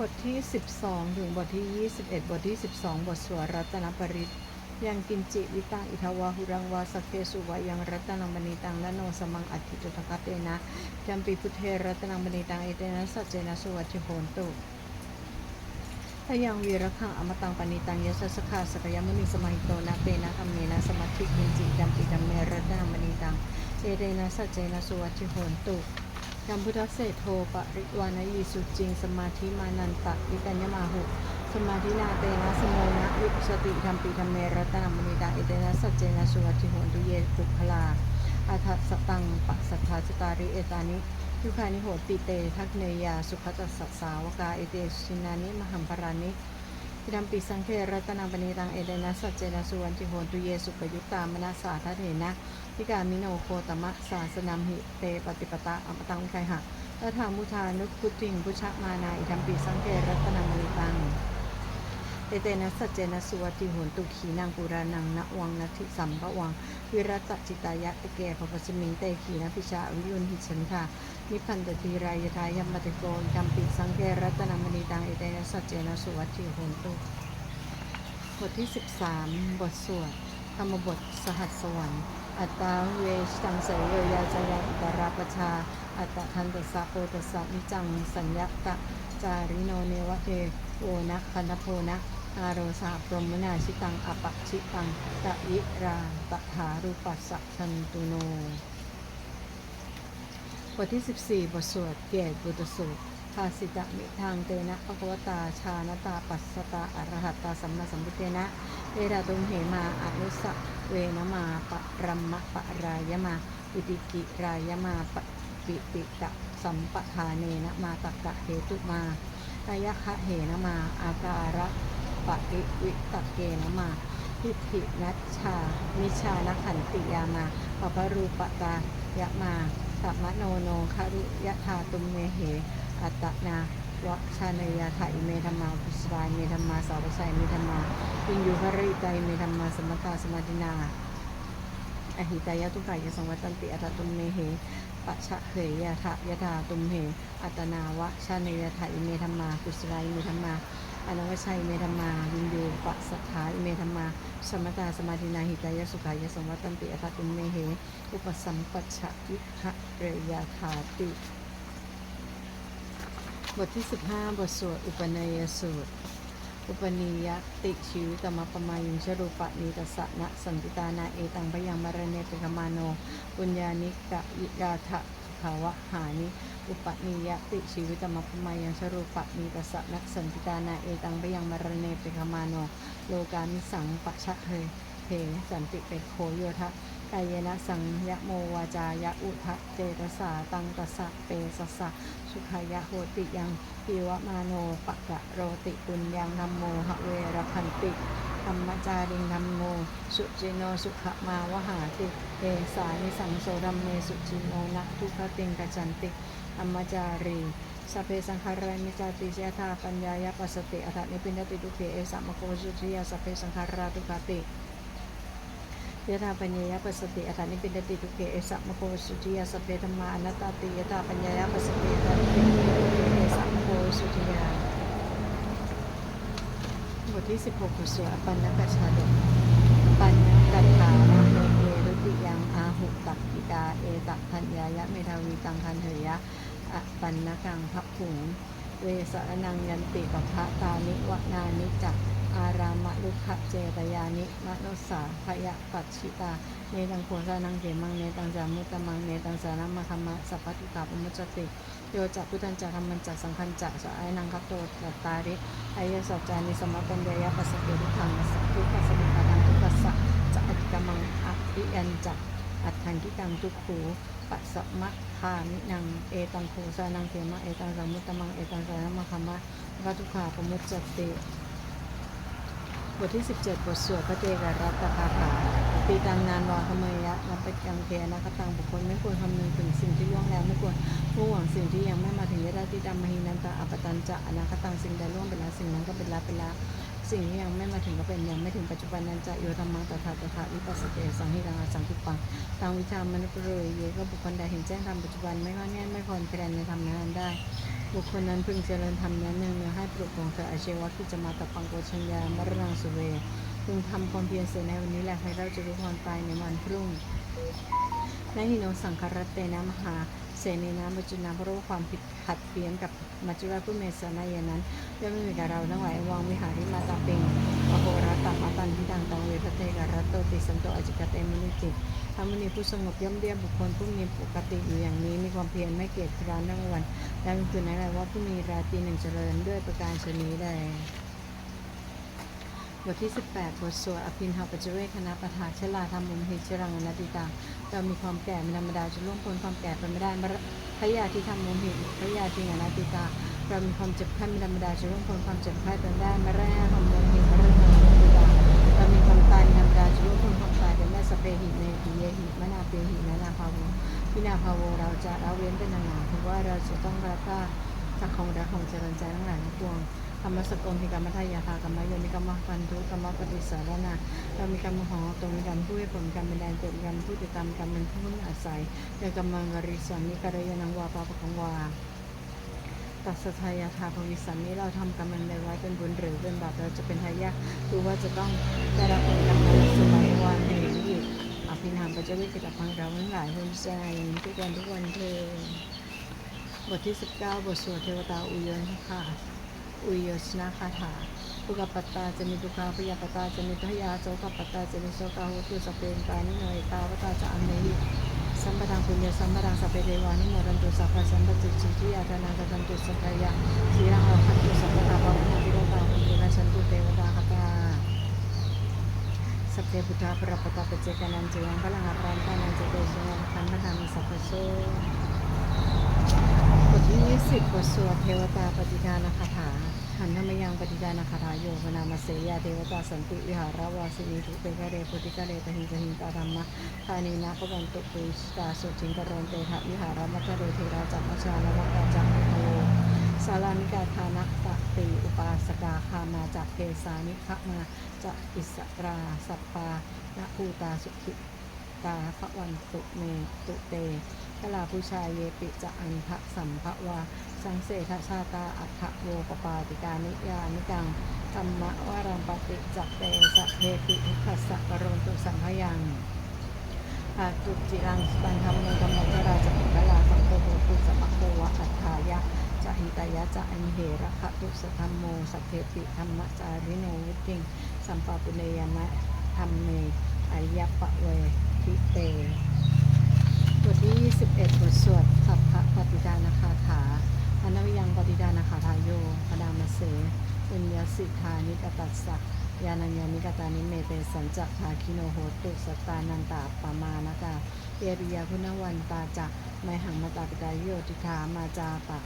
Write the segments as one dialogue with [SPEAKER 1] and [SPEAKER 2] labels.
[SPEAKER 1] บทที่ 12 ถึงบทที่ 21 บทที่ 12 บทสวดรัตนปริตยังกินจิวิตังอิทวาหุรังวาสเคสุวายังรัตนังมณีตังและโนสมังอัตถิจุตกะเตนะจัมปีพุทเทรัตนังมณีตังเอเตนะสัจเจนะสุวัจโหนตุพยังวีรคังอมตังปณิตังยสสกขาสกยมุนิสมัยโตนะเตนะธรรมเมนะสมัติกินจิจัมปีจัมเมรัตนังมณีตังเอเตนะสัจเจนะสุวัจโหนตุ ยัมพุทธเศรษโทปริวานยีสุจริง สมาธิมานันตะวิกัญญมาหุ สมาธินาเตนะสโมนะวิสติธรรมปีธรรมเมรัตนมณีตาเอเตนะสัจเจนะสุวัติโหตุเยปุคลาอาทัสตังปัสสัทธาจตาริเอตานิยุคานิโหติเต ทักเนยา สุขจัสสสาวกาเอเตชินานิมหัมปรานิพิดัมปีสังเครัตนมณีตังเอเตนะสัจเจนะสุวัติโหตุเยสุปยุตตามนาสาทเถนะ ทิกามิโนโคตมะสาสนัมหิเตปฏิปตะอมตังไคหะตถามุทานุพุทธิงพุชะมานาอิทัมปีสังเครัตนามณีตังเอเตนะสัจเจนะสุวัติโหนตุขีนางปุรานังณวังนัทิสัมภวังวิรัตจิตายะตะเกภปสมิงเตขีนะพิชาวิยุนหิฉันทานิพันตทีรายทายัมมติโกจัมปิสังเกรัตนามณีตังเอเตนะสัจเจนะสุวัติโหนตุบทที่ 13 บทสวดธรรมบทสหัสสวรรค์ อัตตาเวชตังเสยโยยาจายังอิตาราปชา อัตตทันตสะโปตสะนิจังสัญญตะจาริโนเนวะเทโอนะคันโพนะอาโรสาพรหมนาชิตังอปะชิตังตะยิราตถารูปัสสะชันตุโนบทที่ 14 บทสวดเกียรติบุตรสูตรภาสิตะมิทางเตนะภควตาชานตาปัสสตาอรหัตตาสัมมาสัมพุทเตนะเอราตุมเหมาอนุสะ เวนมาปะรัมมะปะรายมาอิติกิรายมาปะปิติกะสัมปทาเนนะมาตักะเหตุมากายะคะเหนะมา อาการะปะริวิตะเกนะมาทิฏฐินัชชานิชานขันติยามาปปรูปตายะมาสัมมโนโนคารุยะธาตุมเมเห อัตนาวชาเนยาถาอิเมธรรมากุสรายเมธรรมาสาวชัยเมธรรมา อินยุหริตายเมธรรมาสมตาสมาธินาอหิตายะทุกขายสังวัตันติอัตตุมเมเหปัชะเหยยะทะยะธาตุมเห อัตนาวะชาเนยะทะอิเมธรรมากุศลายเมธรรมาอนวชัยเมธรรมาวินยูปัสสถาอิเมธรรมาสมตาสมาธินาหิตายะสุขายะสังวัตันติอัตตุมเมเหอุปสัมปัชชะวิหะเรยาธาติ บทที่ 15 บทสวดอุปนัยสูตร อุปนิยติชีวิตมปมายุงชรูปะนีตสะนะสันติตานาเอตังพยังมารเนปิกมาโนปุญญานิกะยิยาทะภาวะหานิอุปนิยติชีวิตมปมายังชรูปะนีตสะนะสันติตานาเอตังพยังมารเนปิกมาโนโลกามิสังปะชะเฮเทสันติเปโคโยทะกายนะสังยะโมวาจายะอุทะเจตสาตังตสะเปสสะ สุขายะโหติยังปิวมาโนปะกะโรติปุญญังธรรมโมหะเวรพันติธรรมจาริงธรรมโม สุจิโนสุขมาวหาติเอสานิสังโสดัมเมสุจิโนนะทุกขติงกัจจันติธรรมจารีสพเพสังขารนิจาติเจธาปัญญายปัสสติอัตถนิปินติทุเขเอสัมมโคสุจิยาสพเพสังขาราทุกขติ ยถาปัญญายปัสสติอัตถนิปินติทุกเขเอสัมโคสุจิยาสเพธรรมาอนัตตาติยถาปัญญายปัสสติอัตถนิปินติทุกเขเอสัมโคสุจิยาบทที่ 16บทสวดปันนกัชชาดกปันนกัตถานเมเยรุติยังอาหุตักกิกาเอตักพัญญายะเมทาวีตังคันเถยะอปันนกังพักผุงเวสรนังยันติปัพะตานิวนานิจัก อารามะลุขะเจตยานิมโนสาพยะปัจฉิตา เนตังโพสานังเกมัง เนตังจามุตตมัง เนตังสานัมมะคัมมะสัพพทุกาปมุจจติโยจักพุทธันจักธรรมันจักสังฆันจักสะไอนังคัตโตตัตตาริอายสัจจานิสมะปัญญายปัสสติทุกขังสัพทุกขสมุทานังทุกขสสะจะอธิกมังอภิยันจักอัตถังกิตังทุกขูปัสสะมะทามินังเอตังโคสานังเทมะเอตังสามุตตมังเอตังสานัมมะคัมมะวัตุขาปมุจจติ บทที่ 17 บทสวดพระเจกรัตตคาถาปีตังนานวาขเมยะนับไปกังเทนะคตังบุคคลไม่ควรคำนึงถึงสิ่งที่ล่วงแล้วไม่ควรผู้หวังสิ่งที่ยังไม่มาถึงยะได้ที่ดำมหินันตาอปตันจะอนาคตังสิ่งใดล่วงไปแล้วสิ่งนั้นก็เป็นละเป็นละสิ่งที่ยังไม่มาถึงก็เป็นยังไม่ถึงปัจจุบันนั้นจะโยธรรมังตถาตถาวิปัสสเตสังหิรังสังคิปังตามวิชามนุปเรยเยก็บุคคลใดเห็นแจ้งธรรมปัจจุบันไม่ข้อแน่ไม่คอนแคลนในธรรมนั้นได้ บุคคลนั้นพึงเจริญธรรมนั้นเนืองเนือให้ปลุกของเธออาเชวะที่จะมาตับปังโกชัญญามรณงสุเวพึงทำความเพียรเสียในวันนี้แหละให้เราจะรู้ความตายในวันพรุ่งและหิโนสังคารเตนะมหาเสนีนะมัจจุนาเพราะว่าความผิดขัดเพี้ยนกับมัจจุราชผู้เมสนายนั้นย่อมไม่มีกับเราทั้งหลายวังวิหาริมาตาเปงอโหรัตตมาตันทิดังตังเวทเตกรัตโตติสันโตอจิกเตมนุจิต รมนีผู้สงบย่อมเรียบบุคคลผู้มีปกติอยู่อย่างนี้ มีความเพียรไม่เกียจคร้านทั้งวันและเป็นคืนนั้นแหละว่าผู้มีราตรีหนึ่งเจริญด้วยประการชนี้แลบทที่ 18 บทสวดอภินหาปัจเจเวคคณะประธานเชลาธรรมุมหิชรังอนัตติตาเรามีความแก่เป็นธรรมดาจะล่วงพ้นความแก่ไปไม่ได้พระยาที่ทำมุมหิพระยาที่อนัตติตาเรามีความเจ็บไข้เป็นธรรมดาจะล่วงพ้นความเจ็บไข้ไปไม่ได้มรยาทำมุมหิมระอนัตติตา เรามีความ ตายนธรรมดาจะล่วงพ้นความตายไปไม่สเปหิเมหิเยหิมนาเปหินานาภาโวพินาภาโวเราจะละเว้นเป็นนานๆเพราะว่าเราจะต้องรับว่าจากของรักของเจริญใจทั้งหลายทั้งปวงธรรมสกลมีกรรมทายาทากรรมโยนิกรรมพันธุกรรมปฏิสารนาเรามีกรรมหอตรงมีกรรมผู้ให้ผลกรรมเป็นแดนเกิดกรรมผู้ติดตามกรรมเป็นผู้พึ่งอาศัยเดกรรมังกริสามิกรยานังวาปาปะกังวาตัสทายาทาภวิสัมนี้เราทำกรรมมันใดไว้เป็นบุญหรือเป็นบาปเราจะเป็นทายาทคือว่าจะต้องได้รับผลกรรมในสมัยวันแห่งนี้ อภินาวิกิตพังเราทั้งหลายคนใจทุกวันทุกวันเธอบทที่ 19 บทสวดเทวตาอุยยนค่ะอุยยชนะคาถาปุกปัตตาจะมีตุกาพยาปตาจะมีทยาโสกปัตตาจะมีโสกาหุตุสเพงกานิโนเอกาวตาจะอันเนหิสัมปทานปุญญสัมปทานสัพเพเทวานิโมรันตุสัพพะสัมปติจิติยาทานังกันตุสัพยาสีรังอาคันตุสัพพะตาภาวนาภิโรตาหุตุนาชันตุเทวตาค ตาสัพเพพุทธาปรปตาปเจกานันจยังพลังอรันตานันเจเตชยังคันธามิสัพพะโสบทที่20บบทสวดเทวตาปฏิทานคาถาหันธรรมยังปฏิทานคาถาโยพนามาเสยาเทวตาสันติวิหารวาสินีทุเตกะเรปุติกะเรตหิงกหิงตาธรรมะทานีนาภวันตุปุชตาสุจิงกรณเตถะวิหารมัคคะเรเทราจักมชาลวกาจักโารานิกาทานักตะติอุปาสกาคามาจากเกสานิคะมาจะอิสราสัปปาณภูตาสุขิตาภวันตุเมตุเตกลาผู้ชายเยปิจะอันทะสัมภวาสังเสทชาตาอัฏฐโวปปาติกานิยานิกังธรรมะวรังปฏิจักเตสะเทปิทุกขสะกโรนตุสังพยังอาตุจิรังสันธรรมโนธรรมจราจปิก ยะจะอันเหระคะตุสธรรมโมสัพเพปิธรรมจาริโนวุติงสัมปปุเนยนะธรรมเมอายะปะเวทิเตบทที่ 21 บทสวดสัพพะปฏิดานาคาถาอนาวิยังปฏิดานาคาถาโยปดามเสอุญญสิทธานิกตัสสะยานัญญานิกตานิเมเตสัญจักขาคิโนโหตุสตตานันตาปามานกาเอริยาคุณวันตาจักไมหังมาตาปิตาโยติธามาจาปะ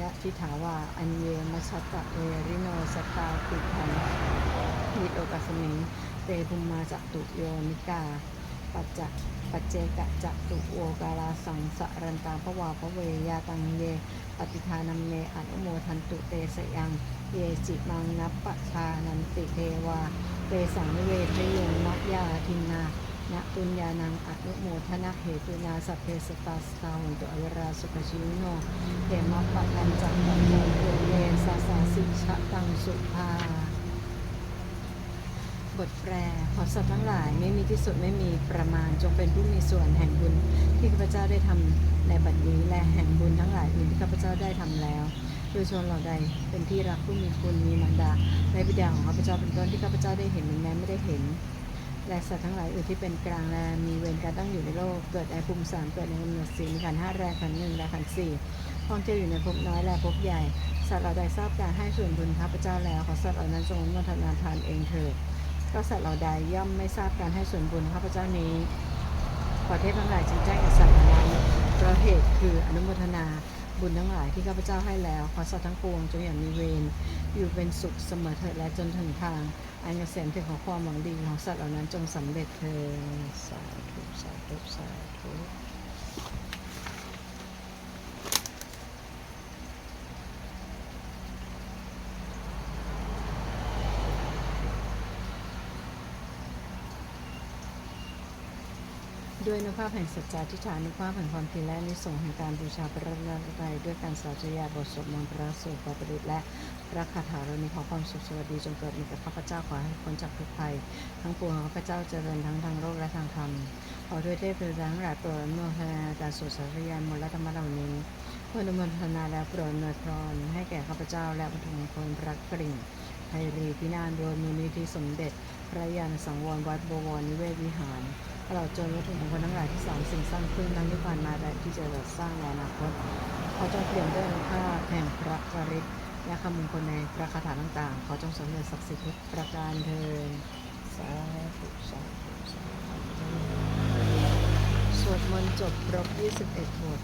[SPEAKER 1] ยะทิถาวา อัญเยมัชตตะเวริโนสตาติทันวิโตกัสมิง เตภุมมาจัตุโยนิกา ปัจจปัจเจกะจตุโวกาลาสังสะรันตาภวาภเวยาตังเย ปฏิทานัมเมอนุโมทันตุเตสยัง เยจิมังนัปปะชานันติเทวา เตสังเวทโยมัยาทินนา ณปุญญานังอนุโมทนาเหตุนาสัพเพสตาสตาหุนตุอวราสุขชิวโนเตมัปะทันจังตังโยเยสาสาสิชะตังสุภาบทแปลขอสัตว์ทั้งหลายไม่มีที่สุดไม่มีประมาณจงเป็นผู้มีส่วนแห่งบุญที่ข้าพเจ้าได้ทำในบัดนี้และแห่งบุญทั้งหลายอื่นที่ข้าพเจ้าได้ทำแล้วโดยชนเหล่าใดเป็นที่รักผู้มีคุณมีมารดาในบิดาของข้าพเจ้าเป็นต้นที่ข้าพเจ้าได้เห็นแม้ไม่ได้เห็น และสัตว์ทั้งหลายอื่นที่เป็นกลางและมีเวรการตั้งอยู่ในโลก เกิดในภูมิสามเกิดในกำเนิดสี่มีขันห้าแรงขันหนึ่งและขันสี่ห้องเจ้าอยู่ในภพน้อยและภพใหญ่ สัตว์เหล่าใดทราบการให้ส่วนบุญข้าพเจ้าแล้วขอสัตว์เหล่านั้นจงอนุโมทนาทานเองเถิดก็สัตว์เหล่าใดย่อมไม่ทราบการให้ส่วนบุญข้าพเจ้านี้ขอเทพทั้งหลายจึงแจ้งแก่สัตว์เหล่านั้นเพราะเหตุคืออนุโมทนาบุญทั้งหลายที่ข้าพเจ้าให้แล้ว ขอสัตว์ทั้งปวงจงอย่ามีเวรอยู่เป็นสุขเสมอเถิดและจนถึงทาง อันเกษมถึงขอความหวังดีของสัตว์เหล่านั้นจงสำเร็จเถิดสาธุสาธุสาธุด้วยนุภาพแห่งสัจจะทิฏฐานุภาพแห่งความเพียรและนิสงแห่งการบูชาพระรัตนตรัยด้วยการสาธยายบทสวดมนต์พระสูตรพระประดิและ ระคาถาเรานี้ขอความสุขสวัสดีจงเกิดมีแก่ข้าพเจ้าขอให้พ้นจากทุกภัย ทั้งปวงข้าพเจ้าเจริญทั้งทางโลกและทางธรรม ขอด้วยเทพเทวดาทั้งหลายโปรดอนุโมทนาการสวดสาธยายมนต์และธรรมะเหล่านี้เพื่ออนุโมทนาและโปรดอนวยพรให้แก่ข้าพเจ้าและวัตถุมงคลพระกริ่งไพรีพินานโดยมูลนิธิสมเด็จ พระยานสังวรวัดบวรนิเวศวิหารตลอดจนวัตถุมงคลทั้งหลายที่สามสิ่งสร้างขึ้นทั้งที่ผ่านมาและที่จะสร้างในอนาคตขอจงเปลี่ยนด้วยอนุภาแห่งพระวริศ และคำมงคลในพระคาถาต่างๆ ขอจงสำเร็จศักดิ์สิทธิ์ทุกประการเทินสาธุสาธุสาธุสวดมนต์จบครบ 21 บท